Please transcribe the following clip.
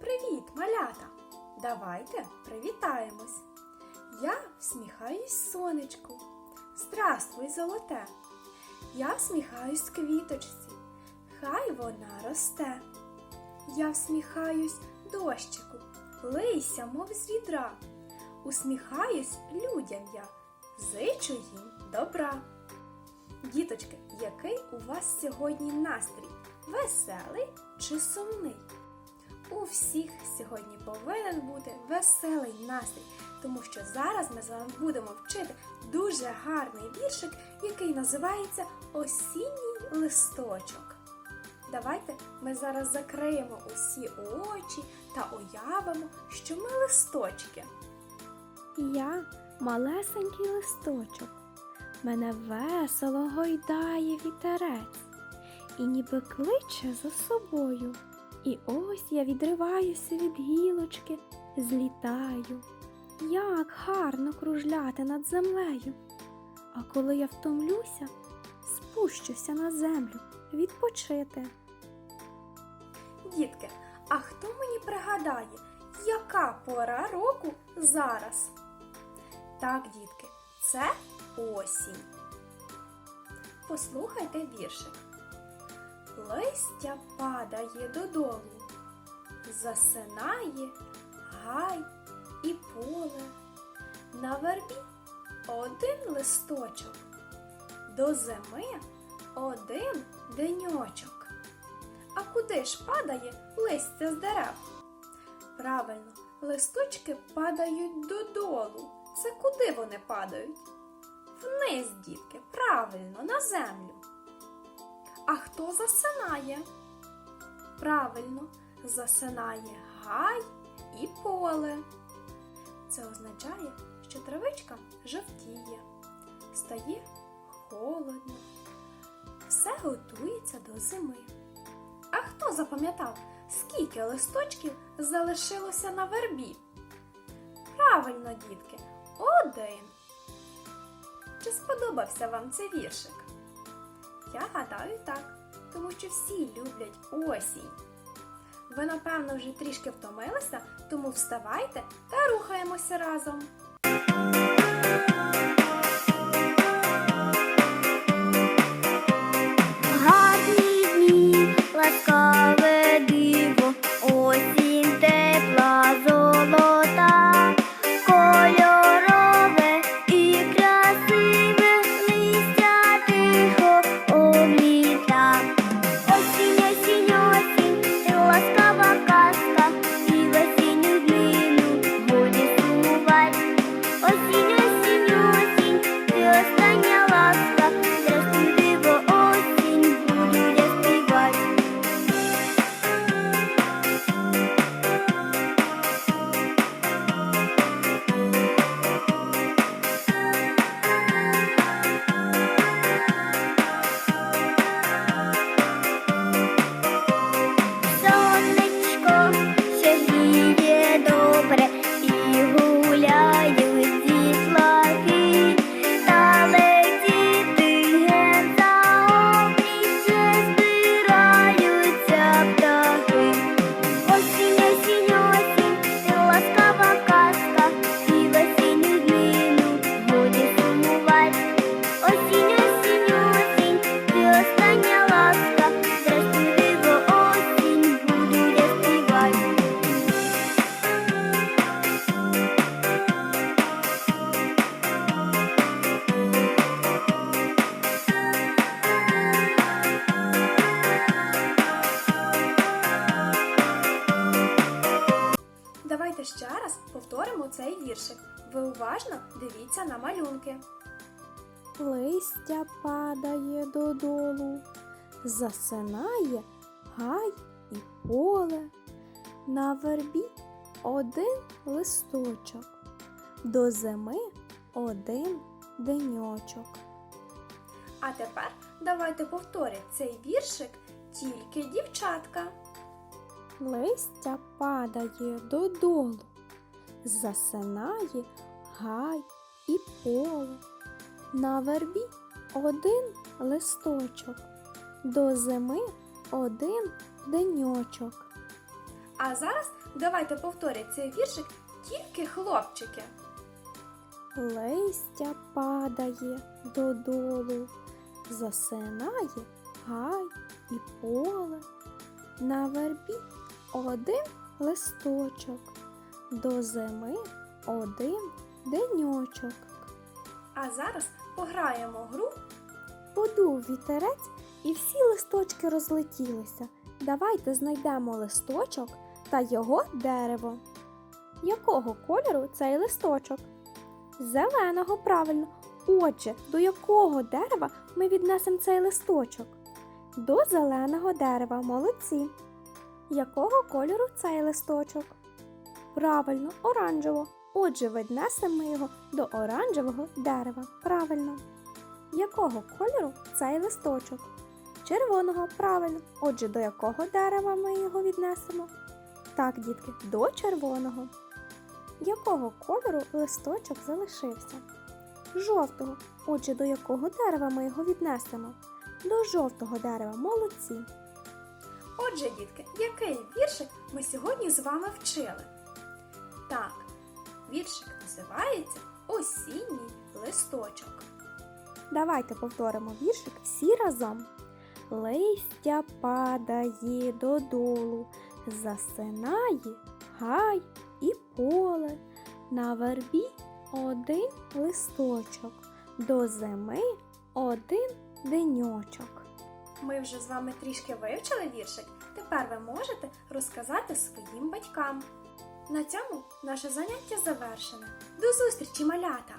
Привіт, малята! Давайте привітаємось. Я всміхаюсь сонечку. Здравствуй, золоте. Я всміхаюсь квіточці. Хай вона росте. Я всміхаюсь дощику, лийся, мов з відра. Усміхаюсь людям я, зичу їм добра. Діточки, який у вас сьогодні настрій? Веселий чи сумний? У всіх сьогодні повинен бути веселий настрій, тому що зараз ми з вами будемо вчити дуже гарний віршик, який називається Осінній листочок. Давайте ми зараз закриємо усі очі та уявимо, що ми листочки. Я малесенький листочок, мене весело гойдає вітерець, і ніби кличе за собою. І ось я відриваюся від гілочки, злітаю. Як гарно кружляти над землею. А коли я втомлюся, спущуся на землю відпочити. Дітки, а хто мені пригадає, яка пора року зараз? Так, дітки, це осінь. Послухайте віршик. Листя падає додолу, засинає гай і поле. На вербі один листочок, до зими один деньочок. А куди ж падає листя з дерев? Правильно, листочки падають додолу. Це куди вони падають? Вниз, дітки, правильно, на землю. А хто засинає? Правильно, засинає гай і поле. Це означає, що травичка жовтіє, стає холодно, все готується до зими. А хто запам'ятав, скільки листочків залишилося на вербі? Правильно, дітки, один. Чи сподобався вам цей віршик? Я гадаю так, тому що всі люблять осінь. Ви, напевно, вже трішки втомилися, тому вставайте та рухаємося разом. Повторимо цей віршик. Ви уважно дивіться на малюнки. Листя падає додолу, засинає гай і поле. На вербі один листочок, до зими один деньочок. А тепер давайте повторять цей віршик тільки дівчатка. Листя падає додолу, засинає гай і поле. На вербі один листочок, до зими один деньочок. А зараз давайте повторять цей віршик тільки хлопчики. Листя падає додолу, засинає гай і поле. На вербі один листочок, до зими один деньочок. А зараз пограємо гру Подув вітерець і всі листочки розлетілися. Давайте знайдемо листочок та його дерево. Якого кольору цей листочок? Зеленого, правильно. Отже, до якого дерева ми віднесемо цей листочок? До зеленого дерева, молодці. Якого кольору цей листочок? Правильно, оранжево. Отже, віднесемо його до оранжевого дерева. Правильно. Якого кольору цей листочок? Червоного, правильно. Отже, до якого дерева ми його віднесемо? Так, дітки, до червоного. Якого кольору листочок залишився? Жовтого. Отже, до якого дерева ми його віднесемо? До жовтого дерева, молодці. Отже, дітки, який віршик ми сьогодні з вами вчили? Так, віршик називається Осінній листочок. Давайте повторимо віршик всі разом. Листя падає додолу, засинає гай і поле. На вербі один листочок, до зими один деньочок. Ми вже з вами трішки вивчили віршик. Тепер ви можете розказати своїм батькам. На цьому наше заняття завершене. До зустрічі, малята!